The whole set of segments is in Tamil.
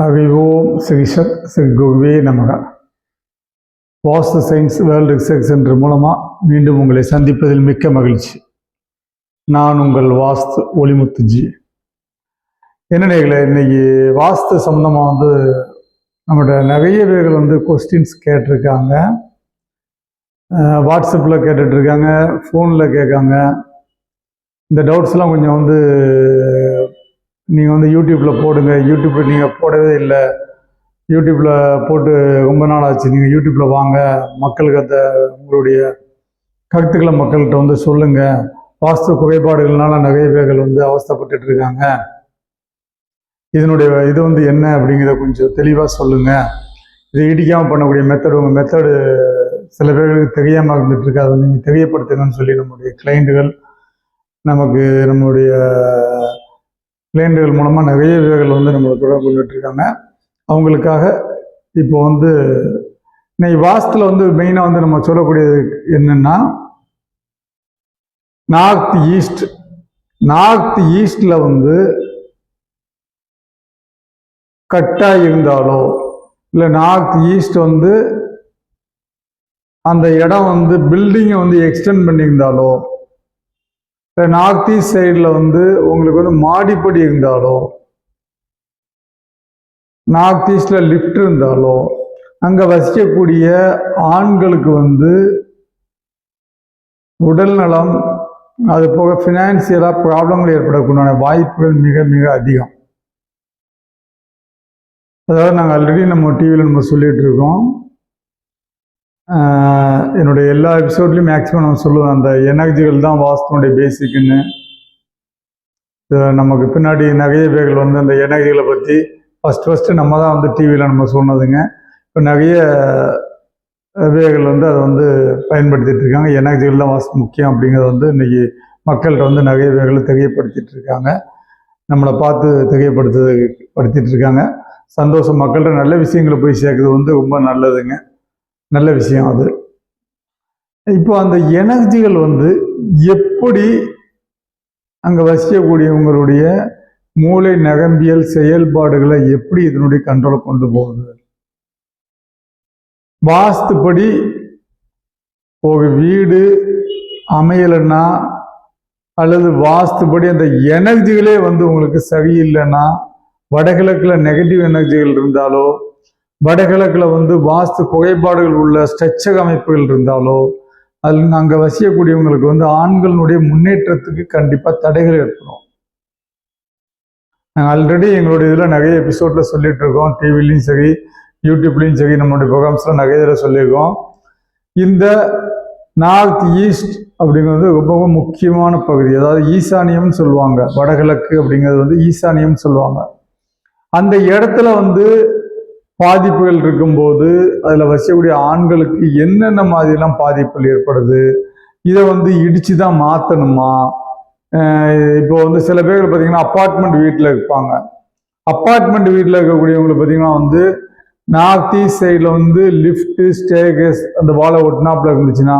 ஹரி ஓம் ஸ்ரீ சத் ஸ்ரீ குருவே நமக. Vastu science world research centre மூலமாக மீண்டும் உங்களை சந்திப்பதில் மிக்க மகிழ்ச்சி. நான் உங்கள் வாஸ்து ஒளிமுத்துஜி. என்ன நேர்களே இன்னைக்கு வாஸ்து சம்மந்தமாக வந்து நம்மகிட்ட நிறைய பேர்கள் வந்து கொஸ்டின்ஸ் கேட்டிருக்காங்க. வாட்ஸ்அப்பில் கேட்டுட்ருக்காங்க ஃபோனில் கேட்காங்க. இந்த டவுட்ஸ்லாம் கொஞ்சம் வந்து நீங்கள் வந்து யூடியூப்பில் போடுங்க. யூடியூப்பில் நீங்கள் போடவே இல்லை. யூடியூப்பில் போட்டு ரொம்ப நாள் ஆச்சு. நீங்கள் யூடியூப்பில் வாங்க. மக்களுக்கு அந்த உங்களுடைய கருத்துக்களை மக்கள்கிட்ட வந்து சொல்லுங்கள் வாஸ்து குறைபாடுகள்னால நிறைய பேர்கள் வந்து அவஸ்தைப்பட்டுட்டு இருக்காங்க. இதனுடைய இது வந்து என்ன அப்படிங்கிறத கொஞ்சம் தெளிவாக சொல்லுங்கள் இது இடிக்காமல் பண்ணக்கூடிய மெத்தடு உங்கள் மெத்தடு சில பேர்களுக்கு தெரியாமல் இருந்துகிட்ருக்கு அதை நீங்கள் தெரியப்படுத்துங்கன்னு சொல்லி நம்முடைய கிளைண்ட்டுகள் நமக்கு நம்முடைய கிளைண்டுகள் மூலமாக நிறைய வீரர்கள் வந்து நம்மளை தொடர்பு கொண்டுட்ருக்காங்க. அவங்களுக்காக இப்போ வந்து இன்னைக்கு வாசத்தில் வந்து மெயினாக வந்து நம்ம சொல்லக்கூடியது என்னென்னா நார்த் ஈஸ்ட் நார்த் ஈஸ்டில் வந்து கட்டாக இருந்தாலோ இல்லை நார்த் ஈஸ்ட் வந்து அந்த இடம் வந்து பில்டிங்கை வந்து எக்ஸ்டெண்ட் பண்ணியிருந்தாலோ இப்போ நார்த் ஈஸ்ட் சைடில் வந்து உங்களுக்கு வந்து மாடிப்படி இருந்தாலோ நார்த் ஈஸ்டில் லிஃப்ட் இருந்தாலோ அங்கே வசிக்கக்கூடிய ஆண்களுக்கு வந்து உடல் நலம் அது போக ஃபினான்சியலாக ப்ராப்ளங்கள் ஏற்படக்கூடிய வாய்ப்புகள் மிக மிக அதிகம். அதாவது நாங்கள் ஆல்ரெடி நம்ம டிவியில் நம்ம சொல்லிகிட்டு இருக்கோம். என்னுடைய எல்லா எபிசோட்லையும் மேக்ஸிமம் நான் சொல்லுவேன். அந்த எனர்ஜிகள் தான் வாஸ்துனுடைய பேசிக்குன்னு நமக்கு பின்னாடி நிறைய பேர்கள் வந்து அந்த எனர்ஜிகளை பற்றி ஃபஸ்ட் ஃபஸ்ட்டு நம்ம தான் வந்து டிவியில் நம்ம சொன்னதுங்க. இப்போ நிறைய வேகள் வந்து அதை வந்து பயன்படுத்திட்டு இருக்காங்க. எனர்ஜிகள் தான் வாஸ்து முக்கியம் அப்படிங்கிறத வந்து இன்றைக்கி மக்கள்கிட்ட வந்து நிறைய வேகளை தெரியப்படுத்திட்டு இருக்காங்க. நம்மளை பார்த்து தெரியப்படுத்து படுத்திட்டு இருக்காங்க. சந்தோஷம் மக்கள்கிட்ட நல்ல விஷயங்களை போய் சேர்க்குறது வந்து ரொம்ப நல்லதுங்க. நல்ல விஷயம் அது. இப்போ அந்த எனர்ஜிகள் வந்து எப்படி அங்கே வசிக்கக்கூடியவங்களுடைய மூளை நகம்பியல் செயல்பாடுகளை எப்படி இதனுடைய கண்ட்ரோலை கொண்டு போகுது? வாஸ்துப்படி ஒரு வீடு அமையலைன்னா அல்லது வாஸ்துப்படி அந்த எனர்ஜிகளே வந்து உங்களுக்கு சரியில்லைன்னா வடகிழக்கில் நெகட்டிவ் எனர்ஜிகள் இருந்தாலோ வடகிழக்கில் வந்து வாஸ்து புகைப்பாடுகள் உள்ள ஸ்ட்ரெச்சக அமைப்புகள் இருந்தாலோ அதில் அங்கே வசிக்கக்கூடியவங்களுக்கு வந்து ஆண்களுடைய முன்னேற்றத்துக்கு கண்டிப்பாக தடைகள் ஏற்படும். நாங்கள் ஆல்ரெடி எங்களுடைய இதில் நிறைய எபிசோடில் சொல்லிட்டு இருக்கோம். டிவிலையும் சரி யூடியூப்லேயும் சரி நம்மளுடைய ப்ரோக்ராம்ஸில் நிறைய இதில் சொல்லியிருக்கோம். இந்த நார்த் ஈஸ்ட் அப்படிங்கிறது ரொம்பவும் ரொம்ப முக்கியமான பகுதி. அதாவது ஈசானியம்னு சொல்லுவாங்க. வடகிழக்கு அப்படிங்கிறது வந்து ஈசானியம்னு சொல்லுவாங்க. அந்த இடத்துல வந்து பாதிப்புகள் இருக்கும்போது அதில் வசிக்கக்கூடிய ஆண்களுக்கு என்னென்ன மாதிரிலாம் பாதிப்புகள் ஏற்படுது? இதை வந்து இடிச்சு தான் மாற்றணுமா இப்போ வந்து சில பேர் பார்த்தீங்கன்னா அப்பார்ட்மெண்ட் வீட்டில் இருப்பாங்க. அப்பார்ட்மெண்ட் வீட்டில் இருக்கக்கூடியவங்களுக்கு பார்த்தீங்கன்னா வந்து நார்த் ஈஸ்ட் சைடில் வந்து லிஃப்ட்டு ஸ்டேகஸ் அந்த வாழை ஒட்டினாப்பில் இருந்துச்சுன்னா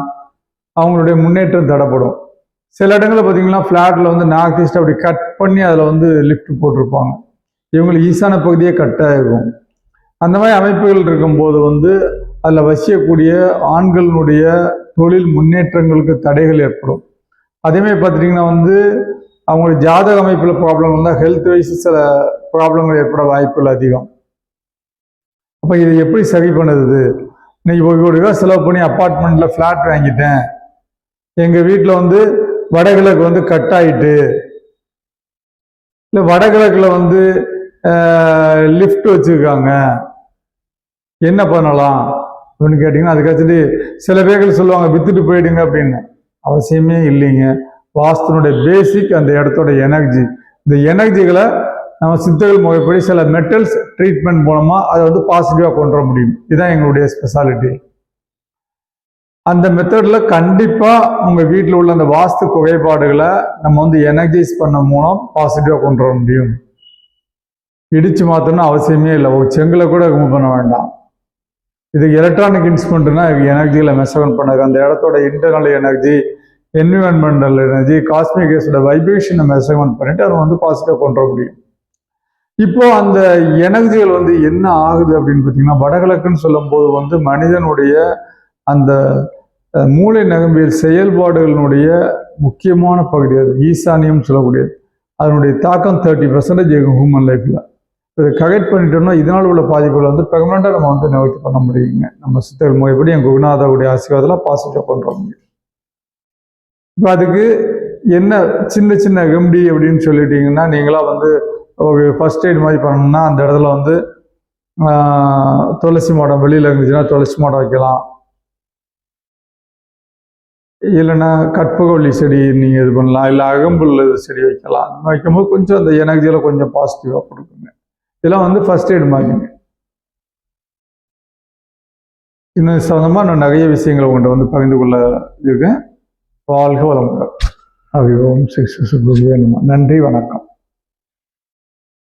அவங்களுடைய முன்னேற்றம் தடைப்படும். சில இடங்களில் பார்த்தீங்கன்னா ஃப்ளாட்டில் வந்து நார்த் ஈஸ்ட் அப்படி கட் பண்ணி அதில் வந்து லிஃப்ட் போட்டிருப்பாங்க. இவங்களுக்கு ஈசான பகுதியே கட்டாயிருக்கும் அந்த மாதிரி அமைப்புகள் இருக்கும்போது வந்து அதில் வசிக்கக்கூடிய ஆண்களினுடைய தொழில் முன்னேற்றங்களுக்கு தடைகள் ஏற்படும். அதேமாதிரி பார்த்துட்டிங்கன்னா வந்து அவங்களுடைய ஜாதக அமைப்பில் ப்ராப்ளம் இருந்தால் ஹெல்த் வைஸ் சில ப்ராப்ளங்கள் ஏற்பட வாய்ப்புகள் அதிகம். அப்போ இதை எப்படி சரி பண்ணுது இன்னைக்கு ஒரு கோடி ரூபா செலவு பண்ணி அப்பார்ட்மெண்ட்டில் ஃப்ளாட் வாங்கிட்டேன். எங்கள் வீட்டில் வந்து வடகிழக்கு வந்து கட் ஆயிட்டு இல்லை வடகிழக்கில் வந்து லிஃப்ட் வச்சுருக்காங்க. என்ன பண்ணலாம்? அப்படின்னு கேட்டிங்கன்னா அதுக்காச்சுட்டு சில பேர்கள் சொல்லுவாங்க வித்துட்டு போயிடுங்க அப்படின்னு. அவசியமே இல்லைங்க. வாஸ்துனுடைய பேசிக் அந்த இடத்தோட எனர்ஜி இந்த எனர்ஜிகளை நம்ம சித்தர்கள் முறைப்படி சில மெட்டல்ஸ் ட்ரீட்மெண்ட் மூலமாக அதை வந்து பாசிட்டிவாக கொண்டு வர முடியும். இதுதான் எங்களுடைய ஸ்பெஷாலிட்டி அந்த மெத்தடில் கண்டிப்பாக உங்கள் வீட்டில் உள்ள அந்த வாஸ்து குறைபாடுகளை நம்ம வந்து எனர்ஜைஸ் பண்ண மூலம் பாசிட்டிவாக கொண்டு வர முடியும். இடித்து மாற்றணும்னு அவசியமே இல்லை. ஒரு செங்கலை கூட ரிமூவ் பண்ண வேண்டாம். இது எலக்ட்ரானிக் இன்ஸ்ட்ருமெண்ட்னா எனர்ஜியில் மெஷர்மெண்ட் பண்ணுது. அந்த இடத்தோட internal energy environmental energy cosmic கேஸோட வைப்ரேஷனை மெஷர்மெண்ட் பண்ணிட்டு அதை வந்து பாசிட்டிவாக கொண்டு முடியும். இப்போ அந்த எனர்ஜிகள் வந்து என்ன ஆகுது அப்படின்னு பார்த்தீங்கன்னா வடகிழக்குன்னு சொல்லும்போது வந்து மனிதனுடைய அந்த மூளை நகம்பியல் செயல்பாடுகளினுடைய முக்கியமான பகுதி அது. ஈசானியம் சொல்லக்கூடியது. அதனுடைய தாக்கம் தேர்ட்டி பர்சன்டேஜ் ஹியூமன் லைஃப்பில் இதை கரெக்ட் பண்ணிட்டோம்னா இதனால் உள்ள பாதிப்புகளை வந்து பெர்மனண்டாக நம்ம வந்து நிவர்த்தி பண்ண முடியுங்க. நம்ம சித்தர்கள் முறைப்படி எங்கள் குருநாதாவுடைய ஆசீர்வாதத்தில் பாசிட்டிவாக பண்ணுறோம் இப்போ அதுக்கு என்ன சின்ன சின்ன ரெம்டி அப்படின்னு சொல்லிட்டீங்கன்னா நீங்களாக வந்து ஒரு ஃபர்ஸ்ட் எய்ட் மாதிரி பண்ணணும்னா அந்த இடத்துல வந்து துளசி மாடம் வெளியில் இருந்துச்சுன்னா துளசி மாடம் வைக்கலாம். இல்லைன்னா கற்பகவள்ளி செடி நீங்கள் இது பண்ணலாம். இல்லை அகம்புல் செடி வைக்கலாம். அந்த மாதிரி வைக்கும்போது கொஞ்சம் அந்த எனர்ஜியில் கொஞ்சம் பாசிட்டிவாக கொடுக்குங்க. இதெல்லாம் வந்து ஃபர்ஸ்ட் எய்ட் மாதிரிங்க இன்னும் சம்மந்தமாக நான் நிறைய விஷயங்களை உங்கள்கிட்ட வந்து பகிர்ந்து கொள்ள இருக்கேன். வாழ்க வளமுடன். அபிவோம் சிக்ஸ் நன்றி வணக்கம்.